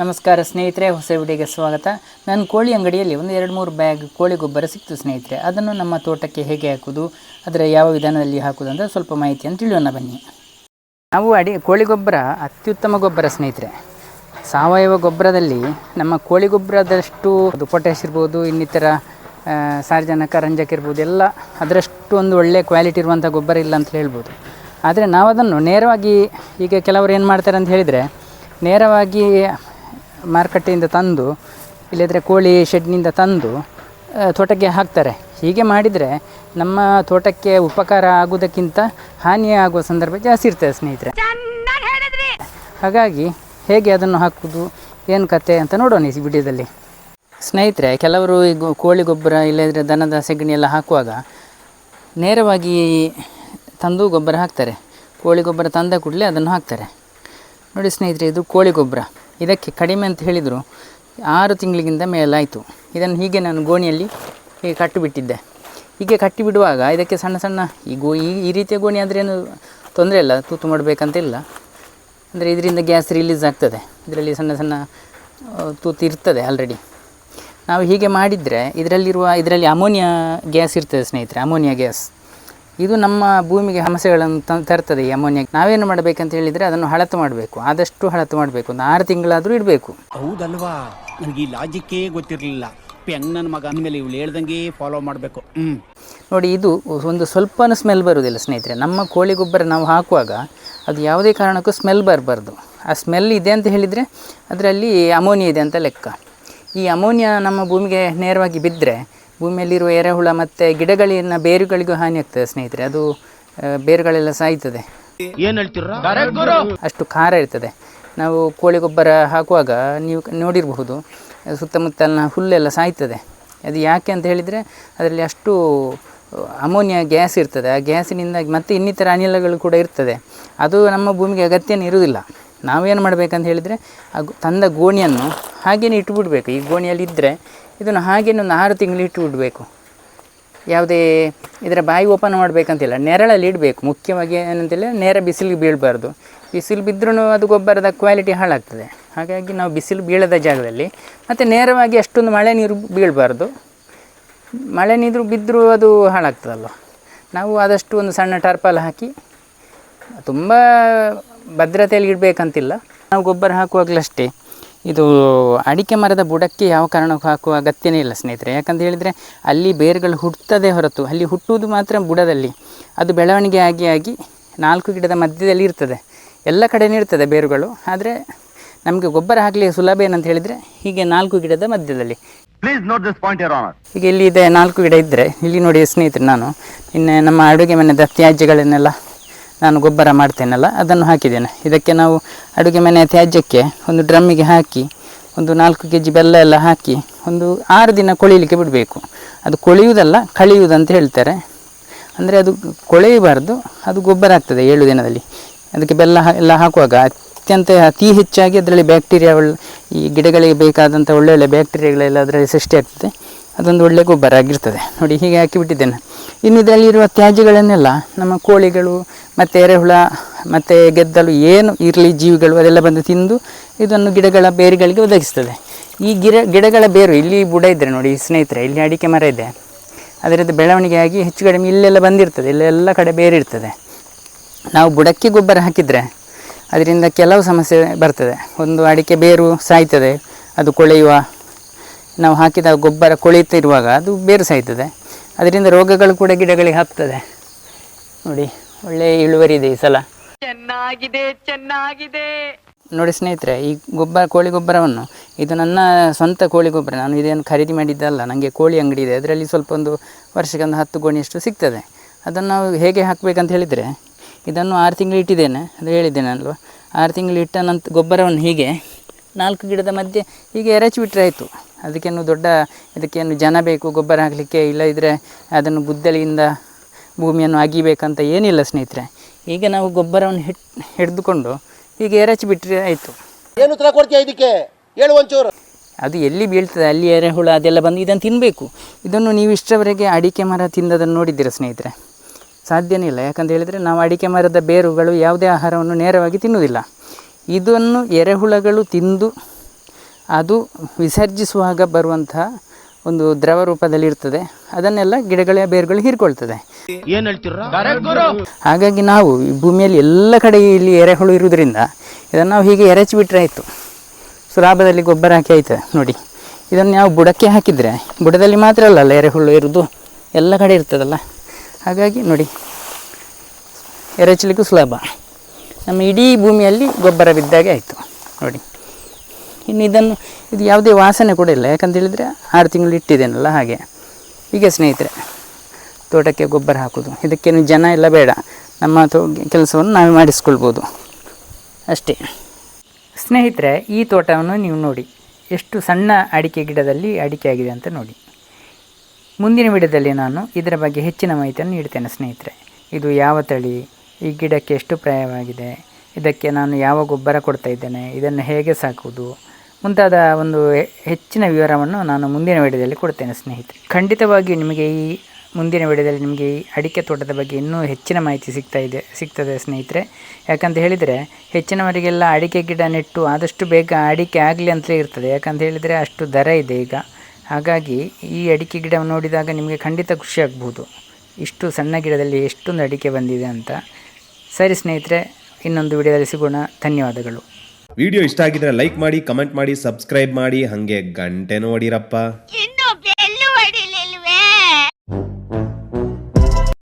ನಮಸ್ಕಾರ ಸ್ನೇಹಿತರೆ, ಹೊಸ ವಿಡಿಯೋಗೆ ಸ್ವಾಗತ. ನಾನು ಕೋಳಿ ಅಂಗಡಿಯಲ್ಲಿ ಒಂದು ಎರಡು ಮೂರು ಬ್ಯಾಗ್ ಕೋಳಿ ಗೊಬ್ಬರ ಸಿಕ್ತು ಸ್ನೇಹಿತರೆ. ಅದನ್ನು ನಮ್ಮ ತೋಟಕ್ಕೆ ಹೇಗೆ ಹಾಕೋದು, ಅದರ ಯಾವ ವಿಧಾನದಲ್ಲಿ ಹಾಕೋದು ಅಂತ ಸ್ವಲ್ಪ ಮಾಹಿತಿಯನ್ನು ತಿಳಿಯೋಣ ಬನ್ನಿ. ನಾವು ಅಡಿ, ಕೋಳಿ ಗೊಬ್ಬರ ಅತ್ಯುತ್ತಮ ಗೊಬ್ಬರ ಸ್ನೇಹಿತರೆ. ಸಾವಯವ ಗೊಬ್ಬರದಲ್ಲಿ ನಮ್ಮ ಕೋಳಿ ಗೊಬ್ಬರದಷ್ಟು ಅದು ಪೊಟ್ಯಾಶ್ ಇರ್ಬೋದು, ಇನ್ನಿತರ ಸಾರ್ಜನಕ, ರಂಜಕ ಇರ್ಬೋದು, ಎಲ್ಲ ಅದರಷ್ಟು ಒಂದು ಒಳ್ಳೆಯ ಕ್ವಾಲಿಟಿ ಇರುವಂಥ ಗೊಬ್ಬರ ಇಲ್ಲ ಅಂತ ಹೇಳ್ಬೋದು. ಆದರೆ ನಾವು ಅದನ್ನು ನೇರವಾಗಿ ಈಗ ಕೆಲವರು ಏನು ಮಾಡ್ತಾರೆ ಅಂತ ಹೇಳಿದರೆ, ನೇರವಾಗಿ ಮಾರುಕಟ್ಟೆಯಿಂದ ತಂದು ಇಲ್ಲದ್ರೆ ಕೋಳಿ ಶೆಡ್ನಿಂದ ತಂದು ತೋಟಕ್ಕೆ ಹಾಕ್ತಾರೆ. ಹೀಗೆ ಮಾಡಿದರೆ ನಮ್ಮ ತೋಟಕ್ಕೆ ಉಪಕಾರ ಆಗುವುದಕ್ಕಿಂತ ಹಾನಿ ಆಗುವ ಸಂದರ್ಭ ಜಾಸ್ತಿ ಇರ್ತದೆ ಸ್ನೇಹಿತರೆ. ಹಾಗಾಗಿ ಹೇಗೆ ಅದನ್ನು ಹಾಕುವುದು ಏನು ಕತೆ ಅಂತ ನೋಡೋಣ ಈ ವಿಡಿಯೋದಲ್ಲಿ. ಸ್ನೇಹಿತರೆ ಕೆಲವರು ಈ ಕೋಳಿ ಗೊಬ್ಬರ ಇಲ್ಲದ್ರೆ ದನದ ಸೆಗಣಿ ಎಲ್ಲ ಹಾಕುವಾಗ ನೇರವಾಗಿ ತಂದು ಗೊಬ್ಬರ ಹಾಕ್ತಾರೆ. ಕೋಳಿ ಗೊಬ್ಬರ ತಂದ ಕೂಡಲೇ ಅದನ್ನು ಹಾಕ್ತಾರೆ. ನೋಡಿ ಸ್ನೇಹಿತರೆ ಇದು ಕೋಳಿ ಗೊಬ್ಬರ. ಇದಕ್ಕೆ ಕಡಿಮೆ ಅಂತ ಹೇಳಿದರು. ಆರು ತಿಂಗಳಿಗಿಂತ ಮೇಲಾಯಿತು. ಇದನ್ನು ಹೀಗೆ ನಾನು ಗೋಣಿಯಲ್ಲಿ ಹೀಗೆ ಕಟ್ಟಿಬಿಟ್ಟಿದ್ದೆ. ಹೀಗೆ ಕಟ್ಟಿಬಿಡುವಾಗ ಇದಕ್ಕೆ ಸಣ್ಣ ಸಣ್ಣ ಈ ಗೋ ಈ ಈ ರೀತಿಯ ಗೋಣಿ ಆದರೆ ಏನು ತೊಂದರೆ ಇಲ್ಲ, ತೂತು ಮಾಡಬೇಕಂತಿಲ್ಲ ಅಂದರೆ ಇದರಿಂದ ಗ್ಯಾಸ್ ರಿಲೀಸ್ ಆಗ್ತದೆ. ಇದರಲ್ಲಿ ಸಣ್ಣ ಸಣ್ಣ ತೂತು ಇರ್ತದೆ ಆಲ್ರೆಡಿ ನಾವು ಹೀಗೆ ಮಾಡಿದರೆ ಇದರಲ್ಲಿರುವ, ಇದರಲ್ಲಿ ಅಮೋನಿಯಾ ಗ್ಯಾಸ್ ಇರ್ತದೆ ಸ್ನೇಹಿತರೆ, ಅಮೋನಿಯಾ ಗ್ಯಾಸ್. ಇದು ನಮ್ಮ ಭೂಮಿಗೆ ಸಮಸ್ಯೆಗಳನ್ನು ತ- ತರ್ತದೆ ಈ ಅಮೋನಿಯಾ. ನಾವೇನು ಮಾಡಬೇಕಂತ ಹೇಳಿದರೆ ಅದನ್ನು ಹಳತು ಮಾಡಬೇಕು. ಆದಷ್ಟು ಹಳತು ಮಾಡಬೇಕು. ಒಂದು ಆರು ತಿಂಗಳಾದರೂ ಇಡಬೇಕು. ಹೌದಲ್ವಾ? ನನಗೆ ಈ ಲಾಜಿಕ್ಕೇ ಗೊತ್ತಿರಲಿಲ್ಲ. ನನ್ನ ಮಗ ಅಂದಮೇಲೆ ಇವಳು ಹೇಳ್ದಂಗೆ ಫಾಲೋ ಮಾಡಬೇಕು. ಹ್ಞೂ ನೋಡಿ ಇದು ಒಂದು ಸ್ವಲ್ಪನೂ ಸ್ಮೆಲ್ ಬರುವುದಿಲ್ಲ ಸ್ನೇಹಿತರೆ. ನಮ್ಮ ಕೋಳಿ ಗೊಬ್ಬರ ನಾವು ಹಾಕುವಾಗ ಅದು ಯಾವುದೇ ಕಾರಣಕ್ಕೂ ಸ್ಮೆಲ್ ಬರಬಾರ್ದು. ಆ ಸ್ಮೆಲ್ ಇದೆ ಅಂತ ಹೇಳಿದರೆ ಅದರಲ್ಲಿ ಅಮೋನಿಯಾ ಇದೆ ಅಂತ ಲೆಕ್ಕ. ಈ ಅಮೋನಿಯಾ ನಮ್ಮ ಭೂಮಿಗೆ ನೇರವಾಗಿ ಬಿದ್ದರೆ ಭೂಮಿಯಲ್ಲಿರುವ ಎರೆಹುಳ ಮತ್ತು ಗಿಡಗಳಿನ ಬೇರುಗಳಿಗೂ ಹಾನಿ ಆಗ್ತದೆ ಸ್ನೇಹಿತರೆ. ಅದು ಬೇರುಗಳೆಲ್ಲ ಸಾಯ್ತದೆ. ಅಷ್ಟು ಖಾರ ಇರ್ತದೆ. ನಾವು ಕೋಳಿ ಗೊಬ್ಬರ ಹಾಕುವಾಗ ನೀವು ನೋಡಿರಬಹುದು ಸುತ್ತಮುತ್ತಲಿನ ಹುಲ್ಲೆಲ್ಲ ಸಾಯ್ತದೆ. ಅದು ಯಾಕೆ ಅಂತ ಹೇಳಿದರೆ ಅದರಲ್ಲಿ ಅಷ್ಟು ಅಮೋನಿಯಾ ಗ್ಯಾಸ್ ಇರ್ತದೆ. ಆ ಗ್ಯಾಸಿನಿಂದಾಗಿ ಮತ್ತು ಇನ್ನಿತರ ಅನಿಲಗಳು ಕೂಡ ಇರ್ತದೆ. ಅದು ನಮ್ಮ ಭೂಮಿಗೆ ಅಗತ್ಯನೇ ಇರುವುದಿಲ್ಲ. ನಾವೇನು ಮಾಡಬೇಕಂತ ಹೇಳಿದರೆ, ಆ ತಂದ ಗೋಣಿಯನ್ನು ಹಾಗೇನೆ ಇಟ್ಟುಬಿಡ್ಬೇಕು ಈ ಗೋಣಿಯಲ್ಲಿ ಇದ್ದರೆ ಇದನ್ನು ಹಾಗೇನೆ ಒಂದು ಆರು ತಿಂಗಳು ಇಟ್ಟುಬಿಡಬೇಕು ಯಾವುದೇ ಇದರ ಬಾಯಿ ಓಪನ್ ಮಾಡಬೇಕಂತಿಲ್ಲ, ನೆರಳಲ್ಲಿ ಇಡಬೇಕು. ಮುಖ್ಯವಾಗಿ ಏನಂತೇಳಿ ನೇರ ಬಿಸಿಲಿಗೆ ಬೀಳಬಾರ್ದು. ಬಿಸಿಲು ಬಿದ್ದರೂ ಅದು ಗೊಬ್ಬರದ ಕ್ವಾಲಿಟಿ ಹಾಳಾಗ್ತದೆ. ಹಾಗಾಗಿ ನಾವು ಬಿಸಿಲು ಬೀಳದ ಜಾಗದಲ್ಲಿ, ಮತ್ತು ನೇರವಾಗಿ ಅಷ್ಟೊಂದು ಮಳೆ ನೀರು ಬೀಳಬಾರ್ದು. ಮಳೆ ನೀರು ಬಿದ್ದರೂ ಅದು ಹಾಳಾಗ್ತದಲ್ಲ ನಾವು ಆದಷ್ಟು ಒಂದು ಸಣ್ಣ ಟರ್ಪಲ್ ಹಾಕಿ, ತುಂಬ ಭದ್ರತೆಯಲ್ಲಿ ಇಡಬೇಕಂತಿಲ್ಲ. ನಾವು ಗೊಬ್ಬರ ಹಾಕುವಾಗಲಷ್ಟೇ ಇದು ಅಡಿಕೆ ಮರದ ಬುಡಕ್ಕೆ ಯಾವ ಕಾರಣಕ್ಕೂ ಹಾಕುವ ಅಗತ್ಯನೇ ಇಲ್ಲ ಸ್ನೇಹಿತರೆ. ಯಾಕಂತ ಹೇಳಿದರೆ ಅಲ್ಲಿ ಬೇರುಗಳು ಹುಟ್ಟುತ್ತದೆ ಹೊರತು ಅಲ್ಲಿ ಹುಟ್ಟುವುದು ಮಾತ್ರ ಬುಡದಲ್ಲಿ. ಅದು ಬೆಳವಣಿಗೆ ಆಗಿ ಆಗಿ ನಾಲ್ಕು ಗಿಡದ ಮಧ್ಯದಲ್ಲಿ ಇರ್ತದೆ. ಎಲ್ಲ ಕಡೆಯೂ ಇರ್ತದೆ ಬೇರುಗಳು. ಆದರೆ ನಮಗೆ ಗೊಬ್ಬರ ಹಾಕಲಿ ಸುಲಭ ಏನಂತ ಹೇಳಿದರೆ ಹೀಗೆ ನಾಲ್ಕು ಗಿಡದ ಮಧ್ಯದಲ್ಲಿ. ಪ್ಲೀಸ್ ನೋಡ್ ದಿಸ್ ಪಾಯಿಂಟ್. ಈಗ ಇಲ್ಲಿ ಇದೆ ನಾಲ್ಕು ಗಿಡ ಇದ್ದರೆ ಇಲ್ಲಿ ನೋಡಿ ಸ್ನೇಹಿತರೆ ನಾನು. ಇನ್ನು ನಮ್ಮ ಅಡುಗೆ ಮನೆದ ತ್ಯಾಜ್ಯಗಳನ್ನೆಲ್ಲ ನಾನು ಗೊಬ್ಬರ ಮಾಡ್ತೇನಲ್ಲ, ಅದನ್ನು ಹಾಕಿದ್ದೇನೆ. ಇದಕ್ಕೆ ನಾವು ಅಡುಗೆ ಮನೆಯ ತ್ಯಾಜ್ಯಕ್ಕೆ ಒಂದು ಡ್ರಮ್ಮಿಗೆ ಹಾಕಿ, ಒಂದು ನಾಲ್ಕು ಕೆ ಜಿ ಬೆಲ್ಲ ಎಲ್ಲ ಹಾಕಿ, ಒಂದು ಆರು ದಿನ ಕೊಳಿಲಿಕ್ಕೆ ಬಿಡಬೇಕು. ಅದು ಕೊಳೆಯುವುದಲ್ಲ, ಕಳೆಯುವುದಂತ ಹೇಳ್ತಾರೆ. ಅಂದರೆ ಅದು ಕೊಳೆಯಬಾರ್ದು, ಅದು ಗೊಬ್ಬರ ಆಗ್ತದೆ ಏಳು ದಿನದಲ್ಲಿ. ಅದಕ್ಕೆ ಬೆಲ್ಲ ಎಲ್ಲ ಹಾಕುವಾಗ ಅತ್ಯಂತ ಅತಿ ಹೆಚ್ಚಾಗಿ ಅದರಲ್ಲಿ ಬ್ಯಾಕ್ಟೀರಿಯಾಗಳು ಈ ಗಿಡಗಳಿಗೆ ಬೇಕಾದಂಥ ಒಳ್ಳೊಳ್ಳೆ ಬ್ಯಾಕ್ಟೀರಿಯಾಗಳೆಲ್ಲ ಅದರಲ್ಲಿ ಸೃಷ್ಟಿ ಆಗ್ತದೆ. ಅದೊಂದು ಒಳ್ಳೆ ಗೊಬ್ಬರ ಆಗಿರ್ತದೆ. ನೋಡಿ, ಹೀಗೆ ಹಾಕಿಬಿಟ್ಟಿದ್ದೇನೆ. ಇನ್ನು ಇದರಲ್ಲಿರುವ ತ್ಯಾಜ್ಯಗಳನ್ನೆಲ್ಲ ನಮ್ಮ ಕೋಳಿಗಳು ಮತ್ತು ಎರೆಹುಳ ಮತ್ತು ಗೆದ್ದಲು ಏನು ಇರಲಿ ಜೀವಿಗಳು ಅದೆಲ್ಲ ಬಂದು ತಿಂದು ಇದನ್ನು ಗಿಡಗಳ ಬೇರುಗಳಿಗೆ ಒದಗಿಸ್ತದೆ. ಈ ಗಿಡ, ಗಿಡಗಳ ಬೇರು, ಇಲ್ಲಿ ಬುಡ ಇದ್ದರೆ ನೋಡಿ, ಸ್ನೇಹಿತರೆ, ಇಲ್ಲಿ ಅಡಿಕೆ ಮರ ಇದೆ. ಅದರದ್ದು ಬೆಳವಣಿಗೆ ಆಗಿ ಹೆಚ್ಚು ಕಡಿಮೆ ಇಲ್ಲೆಲ್ಲ ಬಂದಿರ್ತದೆ. ಇಲ್ಲೆಲ್ಲ ಕಡೆ ಬೇರೆ ಇರ್ತದೆ ನಾವು ಬುಡಕ್ಕೆ ಗೊಬ್ಬರ ಹಾಕಿದರೆ ಅದರಿಂದ ಕೆಲವು ಸಮಸ್ಯೆ ಬರ್ತದೆ. ಒಂದು ಅಡಿಕೆ ಬೇರು ಸಾಯ್ತದೆ, ಅದು ಕೊಳೆಯುವ ನಾವು ಹಾಕಿದ ಗೊಬ್ಬರ ಕೊಳೆಯುತ್ತಿರುವಾಗ ಅದು ಬೇರು ಸಾಯ್ತದೆ. ಅದರಿಂದ ರೋಗಗಳು ಕೂಡ ಗಿಡಗಳಿಗೆ ಹಾಕ್ತದೆ ನೋಡಿ ಒಳ್ಳೆಯ ಇಳುವರಿ ಇದೆ ಈ ಸಲ. ಚೆನ್ನಾಗಿದೆ ಚೆನ್ನಾಗಿದೆ. ನೋಡಿ ಸ್ನೇಹಿತರೆ ಈ ಗೊಬ್ಬರ ಕೋಳಿ ಗೊಬ್ಬರವನ್ನು ಇದು ನನ್ನ ಸ್ವಂತ ಕೋಳಿ ಗೊಬ್ಬರ. ನಾನು ಇದೇನು ಖರೀದಿ ಮಾಡಿದ್ದಲ್ಲ ನನಗೆ ಕೋಳಿ ಅಂಗಡಿ ಇದೆ. ಅದರಲ್ಲಿ ಸ್ವಲ್ಪ ಒಂದು ವರ್ಷಕ್ಕೆ ಒಂದು ಹತ್ತು ಗೋಣಿಯಷ್ಟು ಸಿಗ್ತದೆ. ಅದನ್ನು ನಾವು ಹೇಗೆ ಹಾಕಬೇಕಂತ ಹೇಳಿದರೆ ಇದನ್ನು ಆರು ತಿಂಗಳು ಇಟ್ಟಿದ್ದೇನೆ. ಅದು ಹೇಳಿದ್ದೇನೆ ಅಲ್ವ? ಆರು ತಿಂಗಳು ಇಟ್ಟ ನಂತರ ಗೊಬ್ಬರವನ್ನು ಹೀಗೆ ನಾಲ್ಕು ಗಿಡದ ಮಧ್ಯೆ ಹೀಗೆ ಎರಚಿ ಬಿಟ್ಟರೆ ಆಯಿತು. ಅದಕ್ಕೇನು ದೊಡ್ಡ ಇದಕ್ಕೇನು ಜನ ಬೇಕು ಗೊಬ್ಬರ ಹಾಕಲಿಕ್ಕೆ ಇಲ್ಲದಿದ್ದರೆ ಅದನ್ನು ಗುದ್ದಲಿಯಿಂದ ಭೂಮಿಯನ್ನು ಅಗಿಬೇಕಂತ ಏನಿಲ್ಲ ಸ್ನೇಹಿತರೆ. ಈಗ ನಾವು ಗೊಬ್ಬರವನ್ನು ಹಿಟ್ ಹಿಡಿದುಕೊಂಡು ಈಗ ಎರಚಿ ಬಿಟ್ಟರೆ ಆಯಿತು. ಏನು ಉತ್ತರ ಕೊಡ್ತೀಯ ಇದಕ್ಕೆ? ಹೇಳು ಒಂಚೂರು. ಅದು ಎಲ್ಲಿ ಬೀಳ್ತದೆ ಅಲ್ಲಿ ಎರೆಹುಳ ಅದೆಲ್ಲ ಬಂದು ಇದನ್ನು ತಿನ್ನಬೇಕು ಇದನ್ನು ನೀವು ಇಷ್ಟವರೆಗೆ ಅಡಿಕೆ ಮರ ತಿಂದದನ್ನು ನೋಡಿದ್ದೀರ ಸ್ನೇಹಿತರೆ? ಸಾಧ್ಯನೇ ಇಲ್ಲ. ಯಾಕಂತ ಹೇಳಿದರೆ ನಾವು ಅಡಿಕೆ ಮರದ ಬೇರುಗಳು ಯಾವುದೇ ಆಹಾರವನ್ನು ನೇರವಾಗಿ ತಿನ್ನುವುದಿಲ್ಲ. ಇದನ್ನು ಎರೆಹುಳಗಳು ತಿಂದು ಅದು ವಿಸರ್ಜಿಸುವಾಗ ಬರುವಂತಹ ಒಂದು ದ್ರವ ರೂಪದಲ್ಲಿ ಇರ್ತದೆ. ಅದನ್ನೆಲ್ಲ ಗಿಡಗಳ ಬೇರುಗಳು ಹೀರ್ಕೊಳ್ತದೆ. ಏನ್ ಹೇಳ್ತೀರಾ ಹಾಗಾಗಿ ನಾವು ಈ ಭೂಮಿಯಲ್ಲಿ ಎಲ್ಲ ಕಡೆ ಇಲ್ಲಿ ಎರೆಹುಳು ಇರುವುದರಿಂದ ಇದನ್ನು ನಾವು ಹೀಗೆ ಎರಚಿ ಬಿಟ್ಟರೆ ಆಯಿತು ಸುಲಾಭದಲ್ಲಿ ಗೊಬ್ಬರ ಹಾಕಿ ಆಯ್ತದೆ ನೋಡಿ. ಇದನ್ನು ನಾವು ಬುಡಕ್ಕೆ ಹಾಕಿದರೆ ಬುಡದಲ್ಲಿ ಮಾತ್ರ ಅಲ್ಲಲ್ಲ ಎರೆಹುಳು ಇರುವುದು ಎಲ್ಲ ಕಡೆ ಇರ್ತದಲ್ಲ. ಹಾಗಾಗಿ ನೋಡಿ ಎರಚಲಿಕ್ಕೂ ಸುಲಭ. ನಮ್ಮ ಇಡೀ ಭೂಮಿಯಲ್ಲಿ ಗೊಬ್ಬರ ಬಿದ್ದಾಗೆ ಆಯಿತು. ನೋಡಿ. ಇನ್ನು ಇದನ್ನು, ಇದು ಯಾವುದೇ ವಾಸನೆ ಕೂಡ ಇಲ್ಲ. ಯಾಕಂತ ಹೇಳಿದರೆ ಆರು ತಿಂಗಳು ಇಟ್ಟಿದ್ದೇನಲ್ಲ ಹಾಗೆ. ಈಗ ಸ್ನೇಹಿತರೆ, ತೋಟಕ್ಕೆ ಗೊಬ್ಬರ ಹಾಕೋದು. ಇದಕ್ಕೇನು ಜನ ಎಲ್ಲ ಬೇಡ. ನಮ್ಮ ತೋ, ಕೆಲಸವನ್ನು ನಾವೇ ಮಾಡಿಸ್ಕೊಳ್ಬೋದು. ಅಷ್ಟೇ. ಸ್ನೇಹಿತರೆ, ಈ ತೋಟವನ್ನು ನೀವು ನೋಡಿ. ಎಷ್ಟು ಸಣ್ಣ ಅಡಿಕೆ ಗಿಡದಲ್ಲಿ ಅಡಿಕೆ ಆಗಿದೆ ಅಂತ ನೋಡಿ. ಮುಂದಿನ ವಿಡಿಯೋದಲ್ಲಿ ನಾನು ಇದರ ಬಗ್ಗೆ ಹೆಚ್ಚಿನ ಮಾಹಿತಿಯನ್ನು ನೀಡ್ತೇನೆ ಸ್ನೇಹಿತರೆ. ಇದು ಯಾವ ತಳಿ, ಈ ಗಿಡಕ್ಕೆ ಎಷ್ಟು ಪ್ರಾಯವಾಗಿದೆ, ಇದಕ್ಕೆ ನಾನು ಯಾವ ಗೊಬ್ಬರ ಕೊಡ್ತಾ ಇದ್ದೇನೆ, ಇದನ್ನು ಹೇಗೆ ಸಾಕುವುದು ಮುಂತಾದ ಒಂದು ಹೆಚ್ಚಿನ ವಿವರವನ್ನು ನಾನು ಮುಂದಿನ ವಿಡಿಯೋದಲ್ಲಿ ಕೊಡ್ತೇನೆ, ಸ್ನೇಹಿತರೆ. ಖಂಡಿತವಾಗಿ ನಿಮಗೆ ಈ ಮುಂದಿನ ವಿಡಿಯೋದಲ್ಲಿ ನಿಮಗೆ ಈ ಅಡಿಕೆ ತೋಟದ ಬಗ್ಗೆ ಇನ್ನೂ ಹೆಚ್ಚಿನ ಮಾಹಿತಿ ಸಿಗ್ತಾ ಇದೆ, ಸಿಗ್ತದೆ, ಸ್ನೇಹಿತರೆ. ಯಾಕಂತ ಹೇಳಿದರೆ, ಹೆಚ್ಚಿನವರಿಗೆಲ್ಲ ಅಡಿಕೆ ಗಿಡ ನೆಟ್ಟು ಆದಷ್ಟು ಬೇಗ ಅಡಿಕೆ ಆಗಲಿ ಅಂತಲೇ ಇರ್ತದೆ. ಯಾಕಂತ ಹೇಳಿದರೆ, ಅಷ್ಟು ದರ ಇದೆ ಈಗ. ಹಾಗಾಗಿ ಈ ಅಡಿಕೆ ಗಿಡವನ್ನು ನೋಡಿದಾಗ ನಿಮಗೆ ಖಂಡಿತ ಖುಷಿಯಾಗ್ಬೋದು ಇಷ್ಟು ಸಣ್ಣ ಗಿಡದಲ್ಲಿ ಎಷ್ಟೊಂದು ಅಡಿಕೆ ಬಂದಿದೆ ಅಂತ. ಸರಿ, ಸ್ನೇಹಿತರೆ, ಇನ್ನೊಂದು ವಿಡಿಯೋದಲ್ಲಿ ಸಿಗೋಣ. ಧನ್ಯವಾದಗಳು. ವಿಡಿಯೋ ಇಷ್ಟ ಆಗಿದ್ರೆ ಲೈಕ್ ಮಾಡಿ ಕಮೆಂಟ್ ಮಾಡಿ ಸಬ್ಸ್ಕ್ರೈಬ್ ಮಾಡಿ ಹಂಗೆ ಗಂಟೆನೂ ಹೊಡಿರಪ್ಪ